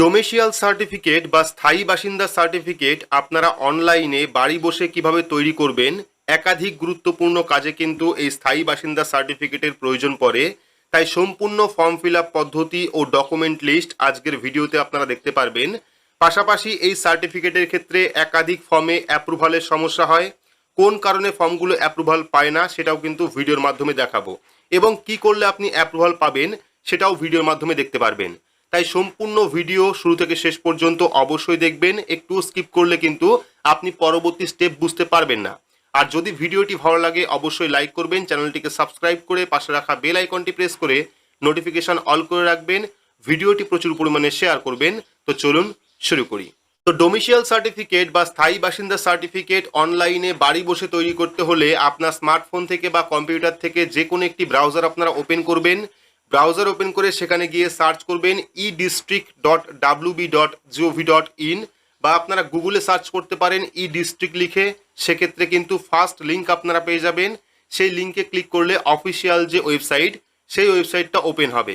ডোমেশিয়াল certificate বা স্থায়ী বাসিন্দা সার্টিফিকেট আপনারা অনলাইনে বাড়ি বসে কীভাবে তৈরি করবেন, একাধিক গুরুত্বপূর্ণ কাজে কিন্তু এই স্থায়ী বাসিন্দা সার্টিফিকেটের প্রয়োজন পড়ে। তাই সম্পূর্ণ ফর্ম ফিল পদ্ধতি ও ডকুমেন্ট লিস্ট আজকের ভিডিওতে আপনারা দেখতে পারবেন। পাশাপাশি এই সার্টিফিকেটের ক্ষেত্রে একাধিক ফর্মে অ্যাপ্রুভালের সমস্যা হয়। কোন কারণে ফর্মগুলো অ্যাপ্রুভাল পায় না, সেটাও কিন্তু ভিডিওর মাধ্যমে দেখাবো। এবং কি করলে আপনি অ্যাপ্রুভাল পাবেন, সেটাও ভিডিওর মাধ্যমে দেখতে পারবেন। তাই সম্পূর্ণ ভিডিও শুরু থেকে শেষ পর্যন্ত অবশ্যই দেখবেন। একটু স্কিপ করলে কিন্তু আপনি পরবর্তী স্টেপ বুঝতে পারবেন না। আর যদি ভিডিওটি ভালো লাগে, অবশ্যই লাইক করবেন, চ্যানেলটিকে সাবস্ক্রাইব করে পাশে রাখা বেল আইকনটি প্রেস করে নোটিফিকেশন অল করে রাখবেন। ভিডিওটি প্রচুর পরিমাণে শেয়ার করবেন। তো চলুন শুরু করি। তো ডোমিশিয়াল সার্টিফিকেট বা স্থায়ী বাসিন্দা সার্টিফিকেট অনলাইনে বাড়ি বসে তৈরি করতে হলে আপনার স্মার্টফোন থেকে বা কম্পিউটার থেকে যে কোনো একটি ব্রাউজার আপনারা ওপেন করবেন। ব্রাউজার ওপেন করে সেখানে গিয়ে সার্চ করবেন e district dot WB dot GOV dot in বা আপনারা গুগলে সার্চ করতে পারেন ই ডিস্ট্রিক্ট লিখে, সেক্ষেত্রে কিন্তু ফার্স্ট লিঙ্ক আপনারা পেয়ে যাবেন। সেই লিঙ্কে ক্লিক করলে অফিসিয়াল যে ওয়েবসাইট, সেই ওয়েবসাইটটা ওপেন হবে।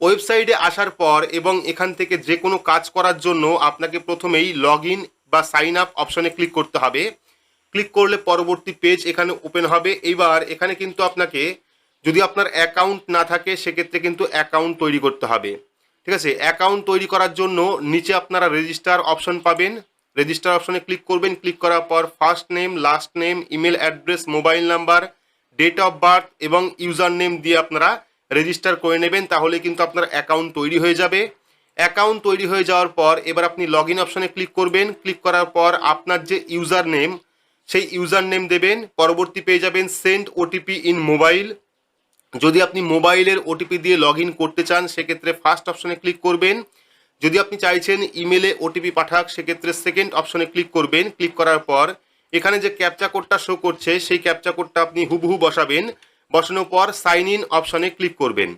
ওয়েবসাইটে আসার পর এবং এখান থেকে যে কোনো কাজ করার জন্য আপনাকে প্রথমেই লগ ইন বা সাইন আপ অপশনে ক্লিক করতে হবে। ক্লিক করলে পরবর্তী পেজ এখানে ওপেন হবে। এইবার এখানে কিন্তু আপনাকে যদি আপনার অ্যাকাউন্ট না থাকে, সেক্ষেত্রে কিন্তু অ্যাকাউন্ট তৈরি করতে হবে। ঠিক আছে? অ্যাকাউন্ট তৈরি করার জন্য নিচে আপনারা রেজিস্টার অপশন পাবেন। রেজিস্টার অপশনে ক্লিক করবেন। ক্লিক করার পর first name last name email address mobile number date of birth এবং ইউজার নেম দিয়ে আপনারা রেজিস্টার করে নেবেন। তাহলে কিন্তু আপনার অ্যাকাউন্ট তৈরি হয়ে যাবে। অ্যাকাউন্ট তৈরি হয়ে যাওয়ার পর এবার আপনি লগ ইন অপশনে ক্লিক করবেন। ক্লিক করার পর আপনার যে ইউজার নেম সেই ইউজার নেম দেবেন। পরবর্তী পেয়ে যাবেন সেন্ড ওটিপি ইন মোবাইল যদি আপনি মোবাইলের ওটিপি দিয়ে লগ করতে চান, সেক্ষেত্রে ফার্স্ট অপশনে ক্লিক করবেন। যদি আপনি চাইছেন ইমেলে ওটিপি পাঠাক, সেক্ষেত্রে সেকেন্ড অপশনে ক্লিক করবেন। ক্লিক করার পর এখানে যে ক্যাপচা কোডটা শো করছে, সেই ক্যাপচা কোডটা আপনি হুবহু বসাবেন। বসানোর পর সাইন ইন অপশনে ক্লিক করবেন।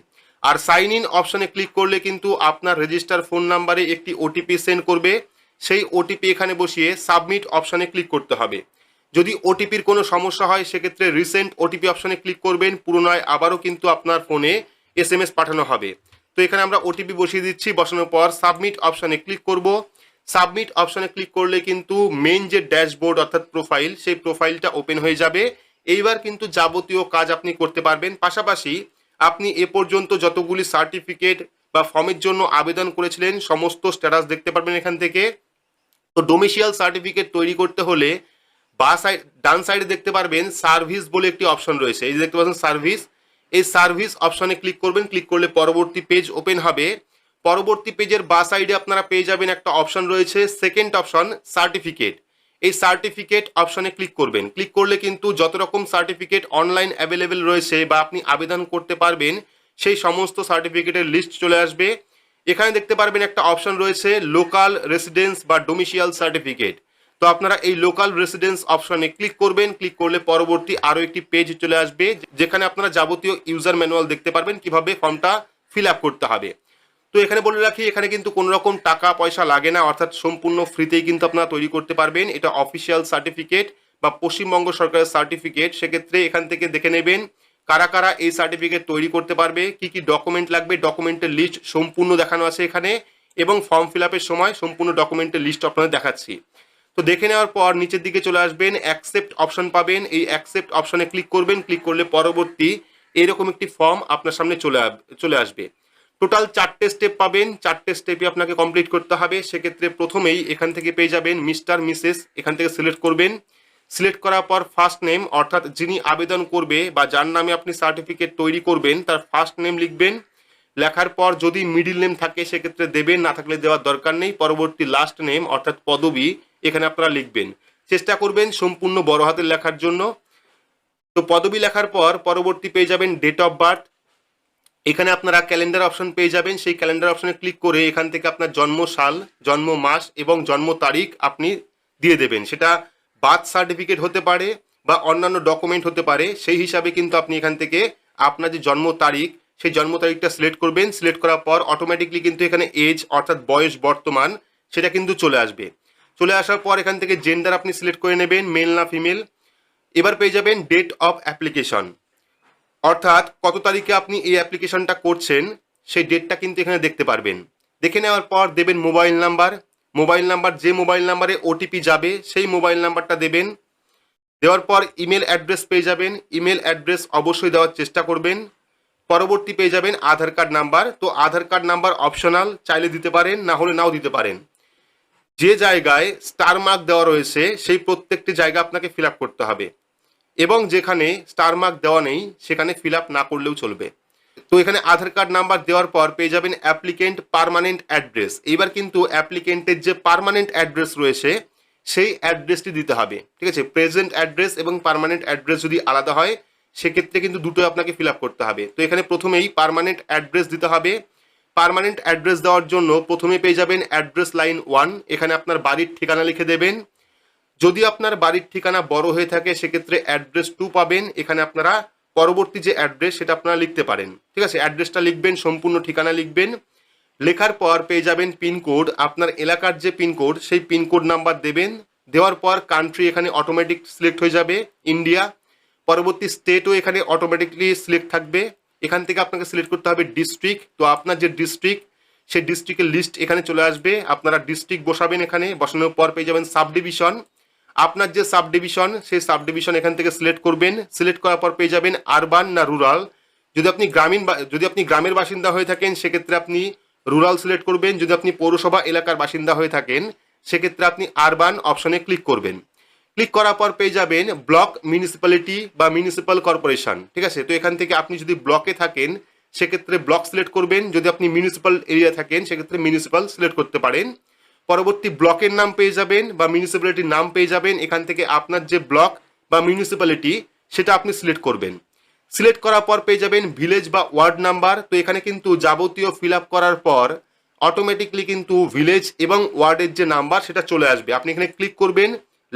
আর সাইন ইন অপশনে ক্লিক করলে কিন্তু আপনার রেজিস্টার ফোন নাম্বারে একটি ওটিপি সেন্ড করবে। সেই ওটিপি এখানে বসিয়ে সাবমিট অপশনে ক্লিক করতে হবে। যদি ওটিপির কোনো সমস্যা হয়, সেক্ষেত্রে রিসেন্ট ওটিপি অপশনে ক্লিক করবেন। পুনরায় আবারও কিন্তু আপনার ফোনে এস এম পাঠানো হবে। তো এখানে আমরা ওটিপি বসিয়ে দিচ্ছি, বসানোর পর সাবমিট অপশানে ক্লিক করব। সাবমিট অপশানে ক্লিক করলে কিন্তু মেন যে ড্যাশবোর্ড অর্থাৎ প্রোফাইল সেই প্রোফাইলটা ওপেন হয়ে যাবে। এইবার কিন্তু যাবতীয় কাজ আপনি করতে পারবেন। পাশাপাশি আপনি এ পর্যন্ত যতগুলি সার্টিফিকেট বা ফর্মের জন্য আবেদন করেছিলেন, সমস্ত স্ট্যাটাস দেখতে পারবেন এখান থেকে। তো ডোমিশিয়াল সার্টিফিকেট তৈরি করতে হলে বা সাইড ডান সাইডে দেখতে পারবেন সার্ভিস বলে একটি অপশন রয়েছে। এই যে দেখতে পাচ্ছেন সার্ভিস এই সার্ভিস অপশনে ক্লিক করবেন। ক্লিক করলে পরবর্তী পেজ ওপেন হবে। পরবর্তী পেজের বা সাইডে আপনারা পেয়ে যাবেন একটা অপশন রয়েছে সেকেন্ড অপশন সার্টিফিকেট এই সার্টিফিকেট অপশনে ক্লিক করবেন। ক্লিক করলে কিন্তু যত রকম সার্টিফিকেট অনলাইন অ্যাভেলেবেল রয়েছে বা আপনি আবেদন করতে পারবেন, সেই সমস্ত সার্টিফিকেটের লিস্ট চলে আসবে। এখানে দেখতে পারবেন একটা অপশন রয়েছে লোকাল রেসিডেন্স বা ডোমিশিয়াল সার্টিফিকেট তো আপনারা এই লোকাল রেসিডেন্স অপশনে ক্লিক করবেন। ক্লিক করলে পরবর্তী আরও একটি পেজ চলে আসবে, যেখানে আপনারা যাবতীয় ইউজার ম্যানুয়াল দেখতে পারবেন কীভাবে ফর্মটা ফিল আপ করতে হবে। তো এখানে বলে রাখি, এখানে কিন্তু কোনো রকম টাকা পয়সা লাগে না, অর্থাৎ সম্পূর্ণ ফ্রিতেই কিন্তু আপনারা তৈরি করতে পারবেন। এটা অফিসিয়াল সার্টিফিকেট বা পশ্চিমবঙ্গ সরকারের সার্টিফিকেট সেক্ষেত্রে এখান থেকে দেখে নেবেন কারা কারা এই সার্টিফিকেট তৈরি করতে পারবে, কি কি ডকুমেন্ট লাগবে ডকুমেন্টের লিস্ট সম্পূর্ণ দেখানো আছে এখানে। এবং ফর্ম ফিল সময় সম্পূর্ণ ডকুমেন্টের লিস্ট আপনাদের দেখাচ্ছি। তো দেখে নেওয়ার পর নিচের দিকে চলে আসবেন অ্যাকসেপ্ট অপশন পাবেন। এই অ্যাকসেপ্ট অপশনে ক্লিক করবেন ক্লিক করলে পরবর্তী এরকম একটি ফর্ম আপনার সামনে চলে চলে আসবে। টোটাল চারটে স্টেপ পাবেন, চারটে স্টেপই আপনাকে কমপ্লিট করতে হবে। সেক্ষেত্রে প্রথমেই এখান থেকে পেয়ে যাবেন মিস্টার, মিসেস, এখান থেকে সিলেক্ট করবেন। সিলেক্ট করার পর ফার্স্ট নেম অর্থাৎ যিনি আবেদন করবে বা যার নামে আপনি সার্টিফিকেট তৈরি করবেন, তার ফার্স্ট নেম লিখবেন। লেখার পর যদি মিডিল নেম থাকে, সেক্ষেত্রে দেবেন, না থাকলে দেওয়ার দরকার নেই। পরবর্তী লাস্ট নেম অর্থাৎ পদবি এখানে আপনারা লিখবেন। চেষ্টা করবেন সম্পূর্ণ বড় হাতের লেখার জন্য। তো পদবি লেখার পর পরবর্তী পেয়ে যাবেন ডেট অফ বার্থ এখানে আপনারা ক্যালেন্ডার অপশন পেয়ে যাবেন। সেই ক্যালেন্ডার অপশনে ক্লিক করে এখান থেকে আপনার জন্ম সাল, জন্ম মাস এবং জন্ম তারিখ আপনি দিয়ে দেবেন। সেটা বার্থ সার্টিফিকেট হতে পারে বা অন্যান্য ডকুমেন্ট হতে পারে। সেই হিসাবে কিন্তু আপনি এখান থেকে আপনার যে জন্ম তারিখ, সেই জন্ম তারিখটা সিলেক্ট করবেন। সিলেক্ট করার পর অটোমেটিকলি কিন্তু এখানে এজ অর্থাৎ বয়স বর্তমান, সেটা কিন্তু চলে আসবে। চলে আসার পর এখান থেকে জেন্ডার আপনি সিলেক্ট করে নেবেন মেল না ফিমেল এবার পেয়ে যাবেন ডেট অফ অ্যাপ্লিকেশন অর্থাৎ কত তারিখে আপনি এই অ্যাপ্লিকেশনটা করছেন, সেই ডেটটা কিন্তু এখানে দেখতে পারবেন। দেখে নেওয়ার পর দেবেন মোবাইল নাম্বার মোবাইল নাম্বার যে মোবাইল নাম্বারে ওটিপি যাবে, সেই মোবাইল নাম্বারটা দেবেন। দেওয়ার পর ইমেল অ্যাড্রেস পেয়ে যাবেন। ইমেল অ্যাড্রেস অবশ্যই দেওয়ার চেষ্টা করবেন। পরবর্তী পেয়ে যাবেন আধার কার্ড নাম্বার তো আধার কার্ড নাম্বার অপশনাল চাইলে দিতে পারেন, না হলে নাও দিতে পারেন। যে জায়গায় স্টার মার্ক দেওয়া রয়েছে, সেই প্রত্যেকটি জায়গা আপনাকে ফিল করতে হবে। এবং যেখানে স্টার মার্ক দেওয়া নেই, সেখানে ফিল না করলেও চলবে। তো এখানে আধার কার্ড নাম্বার দেওয়ার পর পেয়ে যাবেন অ্যাপ্লিকেন্ট পার্মানেন্ট অ্যাড্রেস এবার কিন্তু অ্যাপ্লিকেন্টের যে পার্মানেন্ট অ্যাড্রেস রয়েছে, সেই অ্যাড্রেসটি দিতে হবে। ঠিক আছে? প্রেজেন্ট অ্যাড্রেস এবং পার্মানেন্ট অ্যাড্রেস যদি আলাদা হয়, সেক্ষেত্রে কিন্তু দুটোই আপনাকে ফিল করতে হবে। তো এখানে প্রথমেই পারমানেন্ট অ্যাড্রেস দিতে হবে। পার্মানেন্ট অ্যাড্রেস দেওয়ার জন্য প্রথমে পেয়ে যাবেন অ্যাড্রেস লাইন ওয়ান এখানে আপনার বাড়ির ঠিকানা লিখে দেবেন। যদি আপনার বাড়ির ঠিকানা বড় হয়ে থাকে, সেক্ষেত্রে অ্যাড্রেস টু পাবেন। এখানে আপনারা পরবর্তী যে অ্যাড্রেস সেটা আপনারা লিখতে পারেন। ঠিক আছে? অ্যাড্রেসটা লিখবেন, সম্পূর্ণ ঠিকানা লিখবেন। লেখার পর পেয়ে যাবেন পিনকোড আপনার এলাকার যে পিনকোড সেই পিনকোড নাম্বার দেবেন। দেওয়ার পর কান্ট্রি এখানে অটোমেটিক সিলেক্ট হয়ে যাবে। ইন্ডিয়া পরবর্তী স্টেটও এখানে অটোমেটিকলি সিলেক্ট থাকবে। এখান থেকে আপনাকে সিলেক্ট করতে হবে ডিস্ট্রিক্ট তো আপনার যে ডিস্ট্রিক্ট সেই ডিস্ট্রিক্টের লিস্ট এখানে চলে আসবে। আপনারা ডিস্ট্রিক্ট বসাবেন এখানে। বসানোর পর পেয়ে যাবেন সাব ডিভিশন আপনার যে সাব ডিভিশন সেই সাব ডিভিশন এখান থেকে সিলেক্ট করবেন। সিলেক্ট করার পর পেয়ে যাবেন আরবান না রুরাল যদি আপনি গ্রামীণ যদি আপনি গ্রামের বাসিন্দা হয়ে থাকেন, সেক্ষেত্রে আপনি রুরাল সিলেক্ট করবেন। যদি আপনি পৌরসভা এলাকার বাসিন্দা হয়ে থাকেন, সেক্ষেত্রে আপনি আরবান অপশনে ক্লিক করবেন। ক্লিক করার পর পেয়ে যাবেন ব্লক মিউনিসিপ্যালিটি বা মিউনিসিপ্যাল কর্পোরেশন। ঠিক আছে? তো এখান থেকে আপনি যদি ব্লকে থাকেন, সেক্ষেত্রে ব্লক সিলেক্ট করবেন। যদি আপনি মিউনিসিপ্যাল এরিয়া থাকেন, সেক্ষেত্রে মিউনিসিপ্যাল সিলেক্ট করতে পারেন। পরবর্তী ব্লকের নাম পেয়ে যাবেন বা মিউনিসিপ্যালিটির নাম পেয়ে যাবেন। এখান থেকে আপনার যে ব্লক বা মিউনিসিপ্যালিটি, সেটা আপনি সিলেক্ট করবেন। সিলেক্ট করার পর পেয়ে যাবেন ভিলেজ বা ওয়ার্ড নাম্বার। তো এখানে কিন্তু যাবতীয় ফিল করার পর অটোমেটিকলি কিন্তু ভিলেজ এবং ওয়ার্ডের যে নাম্বার, সেটা চলে আসবে। আপনি এখানে ক্লিক করবেন।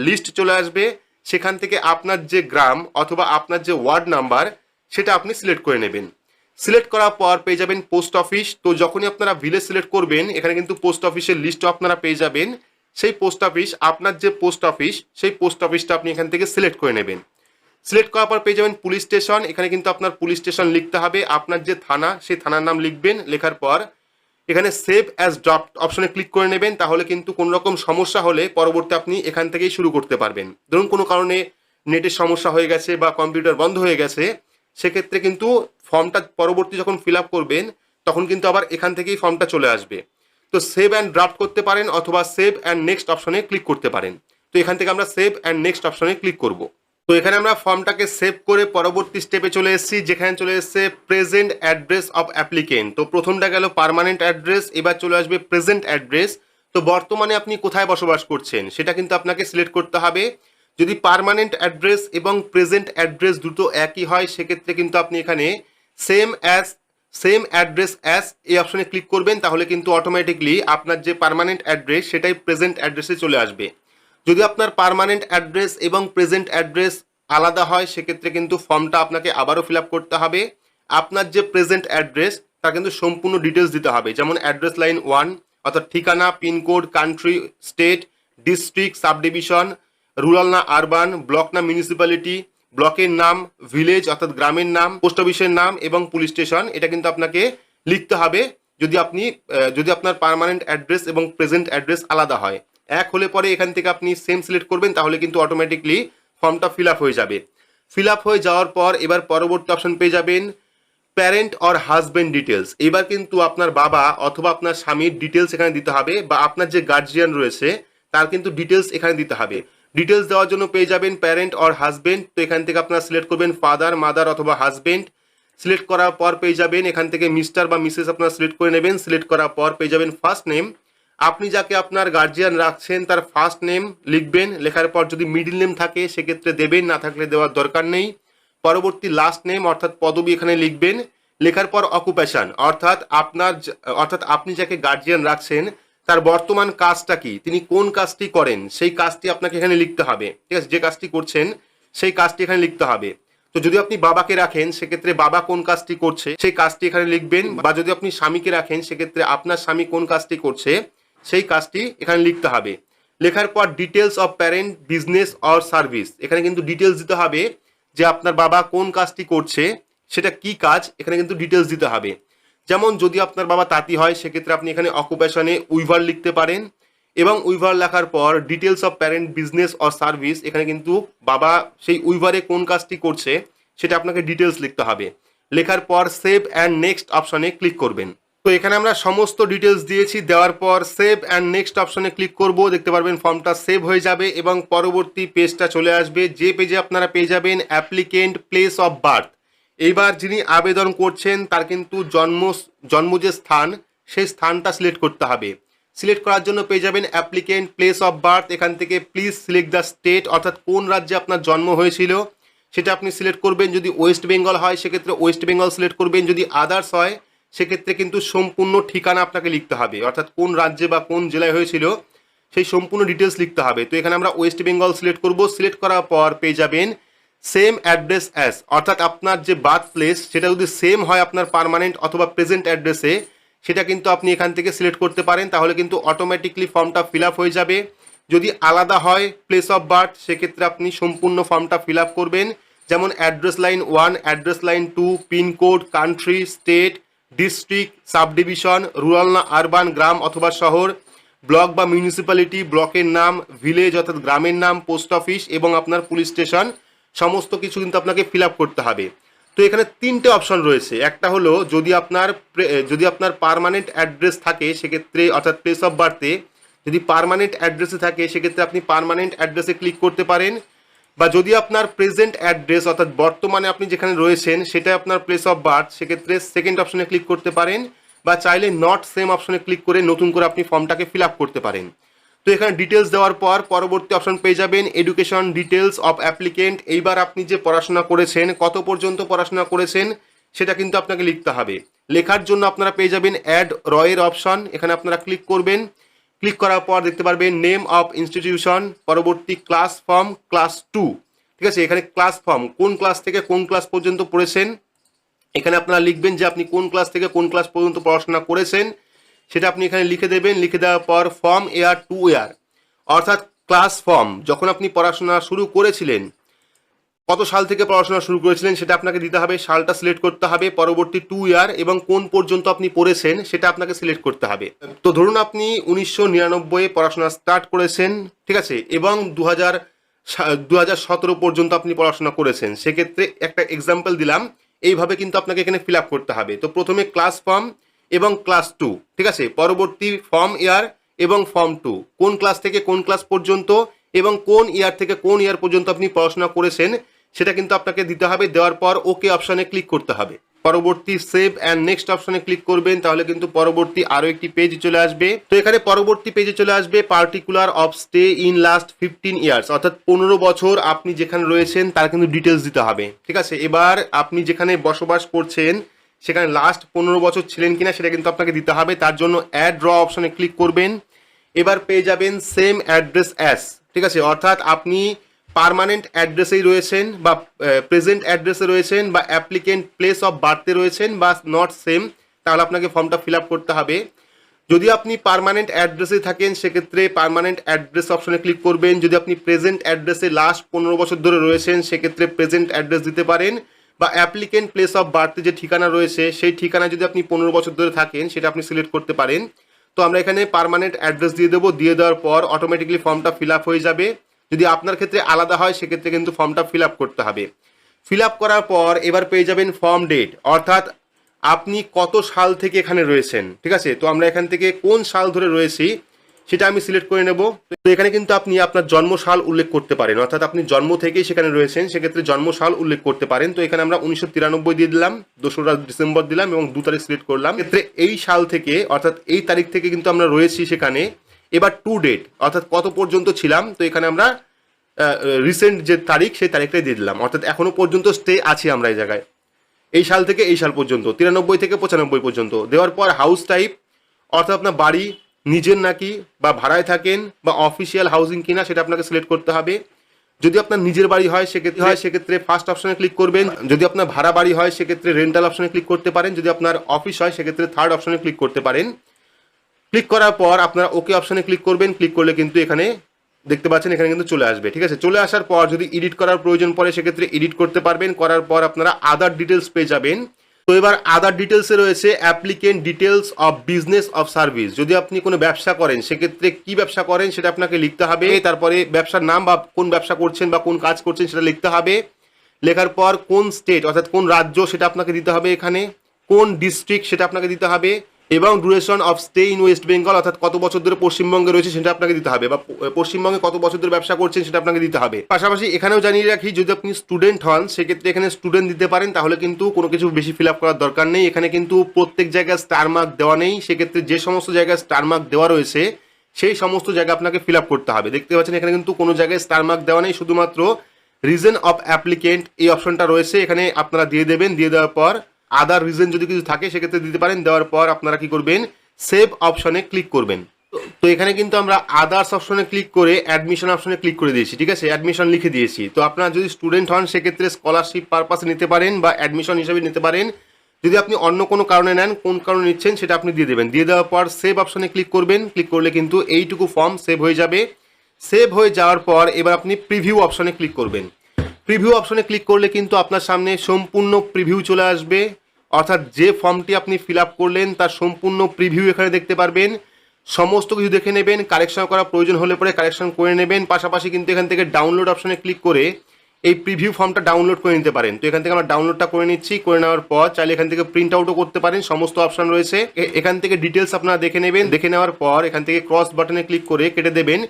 লিস্ট চলে আসবে, সেখান থেকে আপনার যে গ্রাম অথবা আপনার যে ওয়ার্ড নাম্বার সেটা আপনি সিলেক্ট করে নেবেন। সিলেক্ট করার পর পেয়ে যাবেন পোস্ট অফিস তো যখনই আপনারা ভিলেজ সিলেক্ট করবেন, এখানে কিন্তু পোস্ট অফিসের লিস্টও আপনারা পেয়ে যাবেন। সেই পোস্ট অফিস আপনার যে পোস্ট অফিস সেই পোস্ট অফিসটা আপনি এখান থেকে সিলেক্ট করে নেবেন। সিলেক্ট করার পর পেয়ে যাবেন পুলিশ স্টেশন এখানে কিন্তু আপনার পুলিশ স্টেশন লিখতে হবে। আপনার যে থানা, সেই থানার নাম লিখবেন। লেখার পর এখানে সেভ অ্যাজ ড্রাফট অপশনে ক্লিক করে নেবেন, তাহলে কিন্তু কোনো রকম সমস্যা হলে পরবর্তী আপনি এখান থেকেই শুরু করতে পারবেন। ধরুন কোনো কারণে নেটের সমস্যা হয়ে গেছে বা কম্পিউটার বন্ধ হয়ে গেছে, সেক্ষেত্রে কিন্তু ফর্মটা পরবর্তী যখন ফিল করবেন, তখন কিন্তু আবার এখান থেকেই ফর্মটা চলে আসবে। তো সেভ অ্যান্ড ড্রাফট করতে পারেন অথবা সেভ অ্যান্ড নেক্সট অপশনে ক্লিক করতে পারেন। তো এখান থেকে আমরা সেভ অ্যান্ড নেক্সট অপশনে ক্লিক করব। তো এখানে আমরা ফর্মটাকে সেভ করে পরবর্তী স্টেপে চলে এসেছি, যেখানে চলে এসেছে প্রেজেন্ট অ্যাড্রেস অফ অ্যাপ্লিকেন্ট তো প্রথমটা গেল পার্মানেন্ট অ্যাড্রেস এবার চলে আসবে প্রেজেন্ট অ্যাড্রেস তো বর্তমানে আপনি কোথায় বসবাস করছেন, সেটা কিন্তু আপনাকে সিলেক্ট করতে হবে। যদি পার্মানেন্ট অ্যাড্রেস এবং প্রেজেন্ট অ্যাড্রেস দুটো একই হয়, সেক্ষেত্রে কিন্তু আপনি এখানে same as same address as এই অপশনে ক্লিক করবেন, তাহলে কিন্তু অটোমেটিকলি আপনার যে পার্মানেন্ট অ্যাড্রেস সেটাই প্রেজেন্ট অ্যাড্রেসে চলে আসবে। যদি আপনার পার্মানেন্ট অ্যাড্রেস এবং প্রেজেন্ট অ্যাড্রেস আলাদা হয়, সেক্ষেত্রে কিন্তু ফর্মটা আপনাকে আবারও ফিল করতে হবে। আপনার যে প্রেজেন্ট অ্যাড্রেস তা কিন্তু সম্পূর্ণ ডিটেলস দিতে হবে। যেমন অ্যাড্রেস লাইন ওয়ান অর্থাৎ ঠিকানা pincode country state district sub division rural না আরবান ব্লক না মিউনিসিপ্যালিটি ব্লকের নাম ভিলেজ অর্থাৎ গ্রামের নাম পোস্ট অফিসের নাম এবং পুলিশ স্টেশন এটা কিন্তু আপনাকে লিখতে হবে। যদি আপনি যদি আপনার পার্মানেন্ট অ্যাড্রেস এবং প্রেজেন্ট অ্যাড্রেস আলাদা হয়। এক হলে পরে এখান থেকে আপনি সেম সিলেক্ট করবেন, তাহলে কিন্তু অটোমেটিকলি ফর্মটা ফিল আপ হয়ে যাবে। ফিল আপ হয়ে যাওয়ার পর এবার পরবর্তী অপশন পেয়ে যাবেন প্যারেন্ট অর হাজবেন্ড ডিটেলস এবার কিন্তু আপনার বাবা অথবা আপনার স্বামীর ডিটেলস এখানে দিতে হবে বা আপনার যে গার্জিয়ান রয়েছে, তার কিন্তু ডিটেলস এখানে দিতে হবে। ডিটেলস দেওয়ার জন্য পেয়ে যাবেন প্যারেন্ট অর হাজবেন্ড তো এখান থেকে আপনার সিলেক্ট করবেন ফাদার মাদার অথবা হাজবেন্ড সিলেক্ট করার পর পেয়ে যাবেন এখান থেকে মিস্টার বা মিসেস আপনার সিলেক্ট করে নেবেন। সিলেক্ট করার পর পেয়ে যাবেন ফার্স্ট নেম আপনি যাকে আপনার গার্জিয়ান রাখছেন, তার ফার্স্ট নেম লিখবেন, লেখার পর যদি মিডিল নেম থাকে, সেক্ষেত্রে দেবেন, না থাকলে দেওয়ার দরকার নেই। পরবর্তী লাস্ট নেম অর্থাৎ পদবি এখানে লিখবেন। লেখার পর অকুপেশন অর্থাৎ আপনার অর্থাৎ আপনি যাকে গার্জিয়ান রাখছেন, তার বর্তমান কাজটা কি? তিনি কোন কাজটি করেন? সেই কাজটি আপনাকে এখানে লিখতে হবে। ঠিক আছে? যে কাজটি করছেন, সেই কাজটি এখানে লিখতে হবে। তো যদি আপনি বাবাকে রাখেন, সেক্ষেত্রে বাবা কোন কাজটি করছে, সেই কাজটি এখানে লিখবেন। বা যদি আপনি স্বামীকে রাখেন, সেক্ষেত্রে আপনার স্বামী কোন কাজটি করছে সেই কাজটি এখানে লিখতে হবে। লেখার পর details of parent business or service এখানে কিন্তু ডিটেলস দিতে হবে যে আপনার বাবা কোন কাজটি করছে, সেটা কি কাজ, এখানে কিন্তু ডিটেলস দিতে হবে। যেমন যদি আপনার বাবা তাঁতি হয়, সেক্ষেত্রে আপনি এখানে অকুপেশনে উইভার লিখতে পারেন এবং উইভার লেখার পর details of parent business or service এখানে কিন্তু বাবা সেই উইভারে কোন কাজটি করছে, সেটা আপনাকে ডিটেলস লিখতে হবে। লেখার পর সেভ অ্যান্ড নেক্সট অপশনে ক্লিক করবেন। তো এখানে আমরা সমস্ত ডিটেলস দিয়েছি, দেওয়ার পর সেভ অ্যান্ড নেক্সট অপশনে ক্লিক করব। দেখতে পারবেন ফর্মটা সেভ হয়ে যাবে এবং পরবর্তী পেজটা চলে আসবে। যে পেজে আপনারা পেয়ে যাবেন অ্যাপ্লিকেন্ট প্লেস অফ বার্থ এইবার যিনি আবেদন করছেন, তার কিন্তু জন্ম জন্ম যে স্থান সেই স্থানটা সিলেক্ট করতে হবে। সিলেক্ট করার জন্য পেয়ে যাবেন অ্যাপ্লিকেন্ট প্লেস অফ বার্থ এখান থেকে প্লিজ সিলেক্ট দ্য স্টেট অর্থাৎ কোন রাজ্যে আপনার জন্ম হয়েছিল। সেটা আপনি সিলেক্ট করবেন। যদি ওয়েস্ট বেঙ্গল হয়, সেক্ষেত্রে ওয়েস্ট বেঙ্গল সিলেক্ট করবেন। যদি আদার্স হয় সেক্ষেত্রে কিন্তু সম্পূর্ণ ঠিকানা আপনাকে লিখতে হবে। অর্থাৎ কোন রাজ্যে বা কোন জেলায় হয়েছিল, সেই সম্পূর্ণ ডিটেলস লিখতে হবে। তো এখানে আমরা ওয়েস্ট বেঙ্গল সিলেক্ট করব। সিলেক্ট করার পর পেয়ে যাবেন সেম অ্যাড্রেস অ্যাস অর্থাৎ আপনার যে বার্থ প্লেস সেটা যদি সেম হয় আপনার পার্মানেন্ট অথবা প্রেজেন্ট অ্যাড্রেসে সেটা কিন্তু আপনি এখান থেকে সিলেক্ট করতে পারেন। তাহলে কিন্তু অটোমেটিকলি ফর্মটা ফিল হয়ে যাবে। যদি আলাদা হয় প্লেস অফ বার্থ সেক্ষেত্রে আপনি সম্পূর্ণ ফর্মটা ফিল করবেন। যেমন address line one address line two pincode country state district sub division rural না আরবান গ্রাম অথবা শহর, ব্লক বা মিউনিসিপ্যালিটি, ব্লকের নাম, ভিলেজ অর্থাৎ গ্রামের নাম, পোস্ট অফিস এবং আপনার পুলিশ স্টেশন, সমস্ত কিছু কিন্তু আপনাকে ফিল আপ করতে হবে। তো এখানে তিনটে অপশন রয়েছে। একটা হলো, যদি আপনার যদি আপনার পার্মানেন্ট অ্যাড্রেস থাকে, সেক্ষেত্রে অর্থাৎ প্লেস অফ বার্থে যদি পারমানেন্ট অ্যাড্রেসে থাকে, সেক্ষেত্রে আপনি পারমানেন্ট অ্যাড্রেসে ক্লিক করতে পারেন। বা যদি আপনার প্রেজেন্ট অ্যাড্রেস অর্থাৎ বর্তমানে আপনি যেখানে রয়েছেন সেটা আপনার প্লেস অফ বার্থ সেক্ষেত্রে সেকেন্ড অপশনে ক্লিক করতে পারেন বা চাইলে নট সেম অপশনে ক্লিক করে নতুন করে আপনি ফর্মটাকে ফিল আপ করতে পারেন। তো এখানে ডিটেলস দেওয়ার পর পরবর্তী অপশন পেয়ে যাবেন এডুকেশন ডিটেলস অফ অ্যাপ্লিকেন্ট এইবার আপনি যে পড়াশোনা করেছেন, কত পর্যন্ত পড়াশোনা করেছেন, সেটা কিন্তু আপনাকে লিখতে হবে। লেখার জন্য আপনারা পেয়ে যাবেন অ্যাড রয়ের অপশন এখানে আপনারা ক্লিক করবেন। ক্লিক করার পর দেখতে পারবেন নেম অফ ইনস্টিটিউশন, পরবর্তী ক্লাস ফর্ম, ক্লাস টু। ঠিক আছে, এখানে ক্লাস ফর্ম, কোন ক্লাস থেকে কোন ক্লাস পর্যন্ত পড়েছেন? এখানে আপনারা লিখবেন যে আপনি কোন ক্লাস থেকে কোন ক্লাস পর্যন্ত পড়াশোনা করেছেন। সেটা আপনি এখানে লিখে দেবেন, লিখে দেওয়ার পর ফর্ম এয়ার টু এয়ার অর্থাৎ ক্লাস ফর্ম, যখন আপনি পড়াশোনা শুরু করেছিলেন কত সাল থেকে পড়াশোনা শুরু করেছিলেন সেটা আপনাকে দিতে হবে, সালটা সিলেক্ট করতে হবে, পরবর্তী টু ইয়ার এবং কোন পর্যন্ত আপনি পড়েছেন সেটা আপনাকে সিলেক্ট করতে হবে। তো ধরুন আপনি উনিশশো নিরানব্বই পড়াশোনা স্টার্ট করেছেন, ঠিক আছে, এবং দু হাজার দু হাজার সতেরো পর্যন্ত আপনি পড়াশোনা করেছেন, সেক্ষেত্রে একটা এক্সাম্পল দিলাম, এইভাবে কিন্তু আপনাকে এখানে ফিল আপ করতে হবে। তো প্রথমে ক্লাস ফর্ম এবং ক্লাস টু ঠিক আছে, পরবর্তী ফর্ম ইয়ার এবং ফর্ম টু কোন ক্লাস থেকে কোন ক্লাস পর্যন্ত এবং কোন ইয়ার থেকে কোন ইয়ার পর্যন্ত আপনি পড়াশোনা করেছেন সেটা কিন্তু আপনাকে দিতে হবে। দেওয়ার পর ওকে অপশনে ক্লিক করতে হবে। পরবর্তী সেভ অ্যান্ড নেক্সট অপশনে ক্লিক করবেন, তাহলে কিন্তু পরবর্তী আরও একটি পেজ চলে আসবে। তো এখানে পরবর্তী পেজে চলে আসবে particular of stay in last fifteen years অর্থাৎ পনেরো বছর আপনি যেখানে রয়েছেন, তার কিন্তু ডিটেলস দিতে হবে। ঠিক আছে? এবার আপনি যেখানে বসবাস করছেন, সেখানে লাস্ট পনেরো বছর ছিলেন কিনা সেটা কিন্তু আপনাকে দিতে হবে। তার জন্য অ্যাড ড্র অপশনে ক্লিক করবেন। এবার পেয়ে যাবেন সেম অ্যাড্রেস অ্যাস ঠিক আছে? অর্থাৎ আপনি পার্মানেন্ট অ্যাড্রেসেই রয়েছেন বা প্রেজেন্ট অ্যাড্রেসে রয়েছেন বা অ্যাপ্লিকেন্ট প্লেস অফ বার্থে রয়েছেন বা নট সেম, তাহলে আপনাকে ফর্মটা ফিল আপ করতে হবে। যদি আপনি পারমানেন্ট অ্যাড্রেসে থাকেন, সেক্ষেত্রে পারমানেন্ট অ্যাড্রেস অপশনে ক্লিক করবেন। যদি আপনি প্রেজেন্ট অ্যাড্রেসে লাস্ট পনেরো বছর ধরে রয়েছেন, সেক্ষেত্রে প্রেজেন্ট অ্যাড্রেস দিতে পারেন বা অ্যাপ্লিকেন্ট প্লেস অফ বার্থে যে ঠিকানা রয়েছে, সেই ঠিকানা যদি আপনি পনেরো বছর ধরে থাকেন, সেটা আপনি সিলেক্ট করতে পারেন। তো আমরা এখানে পারমানেন্ট অ্যাড্রেস দিয়ে দেবো। দিয়ে দেওয়ার পর অটোমেটিকলি ফর্মটা ফিল আপ হয়ে যাবে। যদি আপনার ক্ষেত্রে আলাদা হয়, সেক্ষেত্রে কিন্তু ফর্মটা ফিল করতে হবে। ফিল করার পর এবার পেয়ে যাবেন ফর্ম ডেট অর্থাৎ আপনি কত সাল থেকে এখানে রয়েছেন, ঠিক আছে? তো আমরা এখান থেকে কোন সাল ধরে রয়েছি, সেটা আমি সিলেক্ট করে নেব। তো এখানে কিন্তু আপনি আপনার জন্ম সাল উল্লেখ করতে পারেন, অর্থাৎ আপনি জন্ম থেকেই সেখানে রয়েছেন, সেক্ষেত্রে জন্ম সাল উল্লেখ করতে পারেন। তো এখানে আমরা উনিশশো তিরানব্বই দিয়ে দিলাম, দোসরা ডিসেম্বর দিলাম এবং দু তারিখ সিলেক্ট করলাম। ক্ষেত্রে এই সাল থেকে, অর্থাৎ এই তারিখ থেকে কিন্তু আমরা রয়েছি সেখানে এবার টু ডেট অর্থাৎ কত পর্যন্ত ছিলাম তো এখানে আমরা রিসেন্ট যে তারিখ সেই তারিখটাই দিয়ে দিলাম। অর্থাৎ এখনও পর্যন্ত স্টে আছি আমরা এই জায়গায়। এই সাল থেকে এই সাল পর্যন্ত তিরানব্বই থেকে পঁচানব্বই পর্যন্ত। দেওয়ার পর হাউস টাইপ অর্থাৎ আপনার বাড়ি নিজের নাকি বা ভাড়ায় থাকেন বা অফিসিয়াল হাউজিং কিনা সেটা আপনাকে সিলেক্ট করতে হবে। যদি আপনার নিজের বাড়ি হয় সেক্ষেত্রে হয়। সেক্ষেত্রে ফার্স্ট অপশনে ক্লিক করবেন। যদি আপনার ভাড়া বাড়ি হয় সেক্ষেত্রে রেন্টাল অপশনে ক্লিক করতে পারেন। যদি আপনার অফিস হয় সেক্ষেত্রে থার্ড অপশনে ক্লিক করতে পারেন। ক্লিক করার পর আপনারা ওকে অপশনে ক্লিক করবেন। ক্লিক করলে কিন্তু এখানে দেখতে পাচ্ছেন, এখানে কিন্তু চলে আসবে। ঠিক আছে? চলে আসার পর যদি এডিট করার প্রয়োজন পড়ে, সেক্ষেত্রে এডিট করতে পারবেন। করার পর আপনারা আদার ডিটেলস পেয়ে যাবেন। তো এবার আদার ডিটেলসে রয়েছে applicant details of business of service যদি আপনি কোনো ব্যবসা করেন, সেক্ষেত্রে কি ব্যবসা করেন সেটা আপনাকে লিখতে হবে। তারপরে ব্যবসার নাম বা কোন ব্যবসা করছেন বা কোন কাজ করছেন সেটা লিখতে হবে। লেখার পর কোন স্টেট অর্থাৎ কোন রাজ্য সেটা আপনাকে দিতে হবে এখানে। কোন ডিস্ট্রিক্ট সেটা আপনাকে দিতে হবে। এবং duration of stay in West Bengal অর্থাৎ কত বছর ধরে পশ্চিমবঙ্গে রয়েছে সেটা আপনাকে দিতে হবে, বা পশ্চিমবঙ্গে কত বছর ধরে ব্যবসা করছেন সেটা আপনাকে দিতে হবে। পাশাপাশি এখানেও জানিয়ে রাখি, যদি আপনি স্টুডেন্ট হন, সেক্ষেত্রে এখানে স্টুডেন্ট দিতে পারেন, তাহলে কিন্তু কোনো কিছু বেশি ফিল আপ করার দরকার নেই। এখানে কিন্তু প্রত্যেক জায়গায় স্টার মার্ক দেওয়া নেই, সেক্ষেত্রে যে সমস্ত জায়গায় স্টার মার্ক দেওয়া রয়েছে, সেই সমস্ত জায়গা আপনাকে ফিল আপ করতে হবে। দেখতে পাচ্ছেন, এখানে কিন্তু কোনো জায়গায় স্টার মার্ক দেওয়া নেই, শুধুমাত্র রিজন অফ অ্যাপ্লিকেন্ট এই অপশনটা রয়েছে। এখানে আপনারা দিয়ে দেবেন, দিয়ে দেওয়ার পর আদার রিজন যদি কিছু থাকে, সেক্ষেত্রে দিতে পারেন। দেওয়ার পর আপনারা কি করবেন? সেভ অপশনে ক্লিক করবেন। তো- এখানে কিন্তু আমরা আদার্স অপশনে ক্লিক করে অ্যাডমিশন অপশনে ক্লিক করে দিয়েছি, ঠিক আছে? অ্যাডমিশন লিখে দিয়েছি। তো আপনারা যদি স্টুডেন্ট হন, সেক্ষেত্রে স্কলারশিপ পারপাসে নিতে পারেন বা অ্যাডমিশন হিসেবে নিতে পারেন। যদি আপনি অন্য কোনো কারণে নেন, কোন কারণে নিচ্ছেন, সেটা আপনি দিয়ে দেবেন। দিয়ে দেওয়ার পর সেভ অপশনে ক্লিক করবেন। ক্লিক করলে কিন্তু এইটুকু ফর্ম সেভ হয়ে যাবে। সেভ হয়ে যাওয়ার পর এবার আপনি প্রিভিউ অপশনে ক্লিক করবেন। প্রিভিউ অপশনে ক্লিক করলে কিন্তু আপনার সামনে সম্পূর্ণ প্রিভিউ চলে আসবে। অর্থাৎ যে ফর্মটি আপনি ফিল আপ করলেন, তার সম্পূর্ণ প্রিভিউ এখানে দেখতে পারবেন। সমস্ত কিছু দেখে নেবেন কারেকশন করা প্রয়োজন হলে পরে কারেকশন করে নেবেন। পাশাপাশি কিন্তু এখান থেকে ডাউনলোড অপশনে ক্লিক করে এই প্রিভিউ ফর্মটা ডাউনলোড করে নিতে পারেন। তো এখান থেকে আমরা ডাউনলোডটা করে নিচ্ছি, করে নেওয়ার পর চাইলে এখান থেকে প্রিন্ট আউটও করতে পারেন, সমস্ত অপশন রয়েছে। এখান থেকে ডিটেলস আপনারা দেখে নেবেন। দেখে নেওয়ার পর এখান থেকে ক্রস বাটনে ক্লিক করে কেটে দেবেন।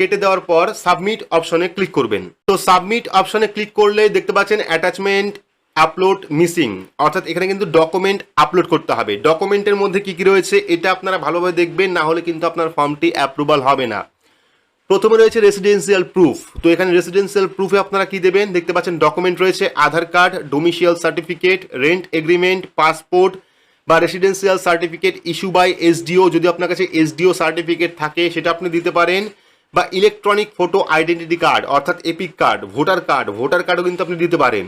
কেটে দেওয়ার পর সাবমিট অপশনে ক্লিক করবেন। তো সাবমিট অপশনে ক্লিক করলে দেখতে পাচ্ছেন অ্যাটাচমেন্ট আপলোড মিসিং অর্থাৎ এখানে কিন্তু ডকুমেন্ট আপলোড করতে হবে। ডকুমেন্টের মধ্যে কি কি রয়েছে এটা আপনারা ভালোভাবে দেখবেন, না হলে কিন্তু আপনার ফর্মটি অ্যাপ্রুভাল হবে না। প্রথমে রয়েছে রেসিডেন্সিয়াল প্রুফ তো এখানে রেসিডেন্সিয়াল প্রুফে আপনারা কি দেবেন? দেখতে পাচ্ছেন ডকুমেন্ট রয়েছে, Aadhaar card domicile certificate rent agreement passport বা residential certificate issue by SDO যদি আপনার কাছে এসডিও সার্টিফিকেট থাকে, সেটা আপনি দিতে পারেন। বা ইলেকট্রনিক ফটো আইডেন্টিটি কার্ড অর্থাৎ EPIC card voter card voter কার্ডও কিন্তু আপনি দিতে পারেন।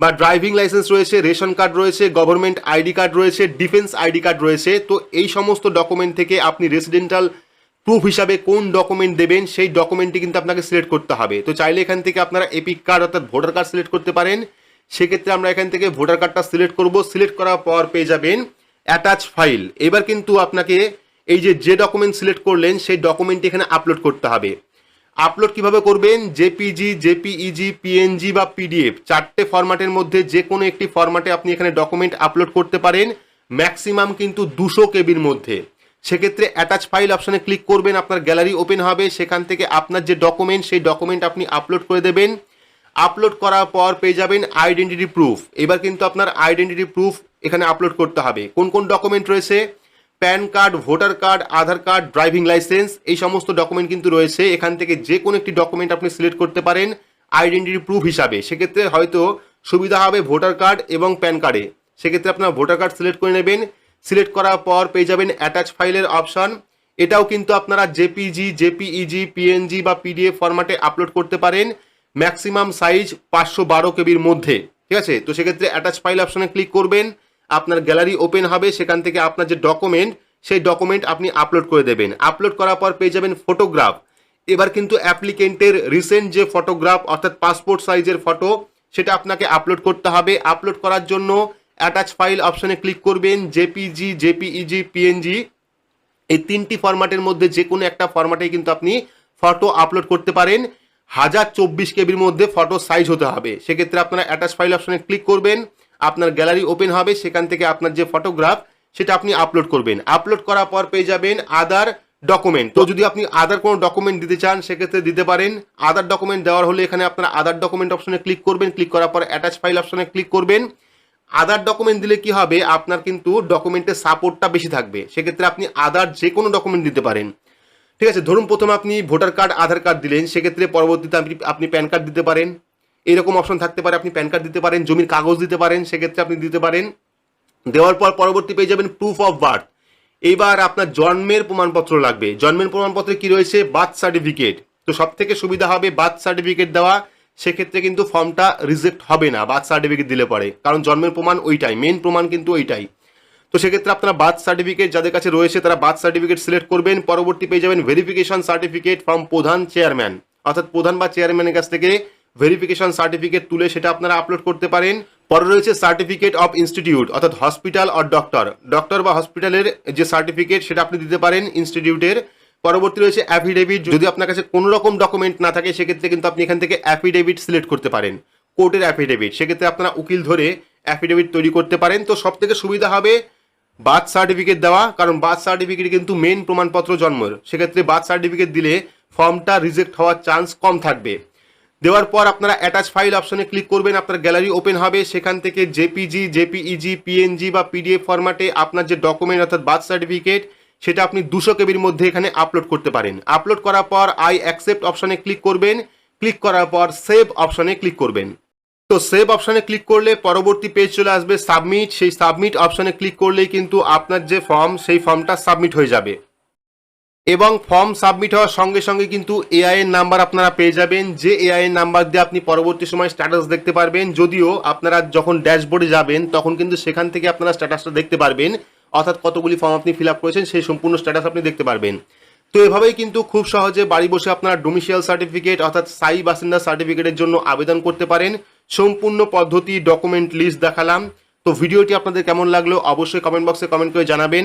বা ড্রাইভিং লাইসেন্স রয়েছে, রেশন কার্ড রয়েছে গভর্নমেন্ট আইডি কার্ড রয়েছে ডিফেন্স আইডি কার্ড রয়েছে, তো এই সমস্ত ডকুমেন্ট থেকে আপনি রেসিডেন্টাল প্রুফ হিসাবে কোন ডকুমেন্ট দেবেন, সেই ডকুমেন্টটি কিন্তু আপনাকে সিলেক্ট করতে হবে। তো চাইলে এখান থেকে আপনারা এপিক কার্ড অর্থাৎ ভোটার কার্ড সিলেক্ট করতে পারেন। সেক্ষেত্রে আমরা এখান থেকে ভোটার কার্ডটা সিলেক্ট করব। সিলেক্ট করার পর পেয়ে যাবেন অ্যাটাচ ফাইল এবার কিন্তু আপনাকে এই যে যে ডকুমেন্ট সিলেক্ট করলেন, সেই ডকুমেন্ট এখানে আপলোড করতে হবে। আপলোড কীভাবে করবেন? জেপিজি জেপিইজি পিএনজি বা পিডিএফ চারটে ফরম্যাটের মধ্যে যে কোনো একটি ফরম্যাটে আপনি এখানে ডকুমেন্ট আপলোড করতে পারেন ম্যাক্সিমাম কিন্তু দুশো কেবির মধ্যে। সেক্ষেত্রে অ্যাটাচ ফাইল অপশানে ক্লিক করবেন, আপনার গ্যালারি ওপেন হবে, সেখান থেকে আপনার যে ডকুমেন্ট সেই ডকুমেন্ট আপনি আপলোড করে দেবেন। আপলোড করার পর পেয়ে যাবেন আইডেন্টিটি প্রুফ এবার কিন্তু আপনার আইডেন্টিটি প্রুফ এখানে আপলোড করতে হবে। কোন কোন ডকুমেন্ট রয়েছে? PAN card, voter card, Aadhaar card, driving license, এই সমস্ত ডকুমেন্ট কিন্তু রয়েছে। এখান থেকে যে কোনো একটি ডকুমেন্ট আপনি সিলেক্ট করতে পারেন আইডেন্টিটি প্রুফ হিসাবে। সেক্ষেত্রে হয়তো সুবিধা হবে ভোটার কার্ড এবং প্যান কার্ডে। সেক্ষেত্রে আপনার ভোটার কার্ড সিলেক্ট করে নেবেন। সিলেক্ট করার পর পেয়ে যাবেন অ্যাটাচ ফাইলের অপশন। এটাও কিন্তু আপনারা জেপিজি, জেপিইজি, পিএনজি বা পিডিএফ ফরম্যাটে আপলোড করতে পারেন ম্যাক্সিমাম সাইজ পাঁচশো বারো কেবির মধ্যে। ঠিক আছে? তো সেক্ষেত্রে অ্যাটাচ ফাইল অপশনে ক্লিক করবেন। আপনার গ্যালারি ওপেন হবে, সেখান থেকে আপনার যে ডকুমেন্ট সেই ডকুমেন্ট আপনি আপলোড করে দেবেন। আপলোড করার পর পেয়ে যাবেন ফটোগ্রাফ এবার কিন্তু অ্যাপ্লিকেন্টের রিসেন্ট যে ফটোগ্রাফ অর্থাৎ পাসপোর্ট সাইজের ফটো সেটা আপনাকে আপলোড করতে হবে। আপলোড করার জন্য অ্যাটাচ ফাইল অপশনে ক্লিক করবেন জেপিজি জেপিইজি পিএনজি এই তিনটি ফরম্যাটের মধ্যে যে কোনো একটা ফরম্যাটে কিন্তু আপনি ফটো আপলোড করতে পারেন। হাজার চব্বিশ কেবির মধ্যে ফটো সাইজ হতে হবে। সেক্ষেত্রে আপনারা অ্যাটাচ ফাইল অপশনে ক্লিক করবেন। আপনার গ্যালারি ওপেন হবে, সেখান থেকে আপনার যে ফটোগ্রাফ, সেটা আপনি আপলোড করবেন। আপলোড করার পর পেয়ে যাবেন আদার ডকুমেন্ট তো যদি আপনি আদার কোনো ডকুমেন্ট দিতে চান, সেক্ষেত্রে দিতে পারেন। আদার ডকুমেন্ট দেওয়ার হলে এখানে আপনারা আদার ডকুমেন্ট অপশনে ক্লিক করবেন। ক্লিক করার পর অ্যাটাচ ফাইল অপশনে ক্লিক করবেন। আদার ডকুমেন্ট দিলে কি হবে? আপনার কিন্তু ডকুমেন্টের সাপোর্টটা বেশি থাকবে। সেক্ষেত্রে আপনি আদার যে কোনো ডকুমেন্ট দিতে পারেন। ঠিক আছে? ধরুন প্রথমে আপনি ভোটার কার্ড আধার কার্ড দিলেন। সেক্ষেত্রে পরবর্তীতে আপনি আপনি প্যান কার্ড দিতে পারেন। এরকম অপশন থাকতে পারে, আপনি প্যান কার্ড দিতে পারেন, জমির কাগজ দিতে পারেন, সেক্ষেত্রে আপনি দিতে পারেন। দেওয়ার পর পরবর্তী পেয়ে যাবেন প্রুফ অফ বার্থ এইবার আপনার জন্মের প্রমাণপত্র লাগবে। জন্মের প্রমাণপত্রে কি রয়েছে? বার্থ সার্টিফিকেট তো সব থেকে সুবিধা হবে বার্থ সার্টিফিকেট দেওয়া। সেক্ষেত্রে কিন্তু ফর্মটা রিজেক্ট হবে না বার্থ সার্টিফিকেট দিলে পরে। কারণ জন্মের প্রমাণ ওইটাই মেন প্রমাণ কিন্তু ওইটাই। তো সেক্ষেত্রে আপনারা বার্থ সার্টিফিকেট যাদের কাছে রয়েছে, তারা বার্থ সার্টিফিকেট সিলেক্ট করবেন। পরবর্তী পেয়ে যাবেন ভেরিফিকেশন সার্টিফিকেট ফ্রম প্রধান চেয়ারম্যান অর্থাৎ প্রধান বা চেয়ারম্যানের কাছ থেকে ভেরিফিকেশন সার্টিফিকেট তুলে সেটা আপনারা আপলোড করতে পারেন। পরে রয়েছে সার্টিফিকেট অফ ইনস্টিটিউট অর্থাৎ হসপিটাল অর ডক্টর ডক্টর বা হসপিটালের যে সার্টিফিকেট সেটা আপনি দিতে পারেন ইনস্টিটিউটের পরবর্তী রয়েছে অ্যাফিডেভিট যদি আপনার কাছে কোনো রকম ডকুমেন্ট না থাকে, সেক্ষেত্রে কিন্তু আপনি এখান থেকে অ্যাফিডেভিট সিলেক্ট করতে পারেন। কোর্টের অ্যাফিডেভিট সেক্ষেত্রে আপনারা উকিল ধরে অ্যাফিডেভিট তৈরি করতে পারেন। তো সব থেকে সুবিধা হবে বার্থ সার্টিফিকেট দেওয়া, কারণ বার্থ সার্টিফিকেট কিন্তু মেন প্রমাণপত্র জন্মের সেক্ষেত্রে বার্থ সার্টিফিকেট দিলে ফর্মটা রিজেক্ট হওয়ার চান্স কম থাকবে। দেওয়ার পর আপনারা অ্যাটাচ ফাইল অপশনে ক্লিক করবেন, আপনার গ্যালারি ওপেন হবে। সেখান থেকে জেপিজি জেপিইজি পিএনজি বা পিডিএফ ফরম্যাটে আপনার যে ডকুমেন্ট অর্থাৎ বার্থ সার্টিফিকেট সেটা আপনি দুশো কেবির মধ্যে এখানে আপলোড করতে পারেন। আপলোড করার পর আই অ্যাকসেপ্ট অপশনে ক্লিক করবেন। ক্লিক করার পর সেভ অপশনে ক্লিক করবেন। তো সেভ অপশনে ক্লিক করলে পরবর্তী পেজ চলে আসবে সাবমিট সেই সাবমিট অপশনে ক্লিক করলেই কিন্তু আপনার যে ফর্ম সেই ফর্মটা সাবমিট হয়ে যাবে। এবং ফর্ম সাবমিট হওয়ার সঙ্গে সঙ্গে কিন্তু এআই এর নাম্বার আপনারা পেয়ে যাবেন। যে এআই এর নাম্বার দিয়ে আপনি পরবর্তী সময় স্ট্যাটাস দেখতে পারবেন। যদিও আপনারা যখন ড্যাশবোর্ডে যাবেন, তখন কিন্তু সেখান থেকে আপনারা স্ট্যাটাসটা দেখতে পারবেন। অর্থাৎ কতগুলি ফর্ম আপনি ফিল আপ করেছেন, সেই সম্পূর্ণ স্ট্যাটাস আপনি দেখতে পারবেন। তো এভাবেই কিন্তু খুব সহজে বাড়ি বসে আপনারা ডোমিসিয়াল সার্টিফিকেট অর্থাৎ স্থায়ী বাসিন্দা সার্টিফিকেটের জন্য আবেদন করতে পারেন। সম্পূর্ণ পদ্ধতি ডকুমেন্ট লিস্ট দেখালাম। তো ভিডিওটি আপনাদের কেমন লাগল অবশ্যই কমেন্ট বক্সে কমেন্ট করে জানাবেন।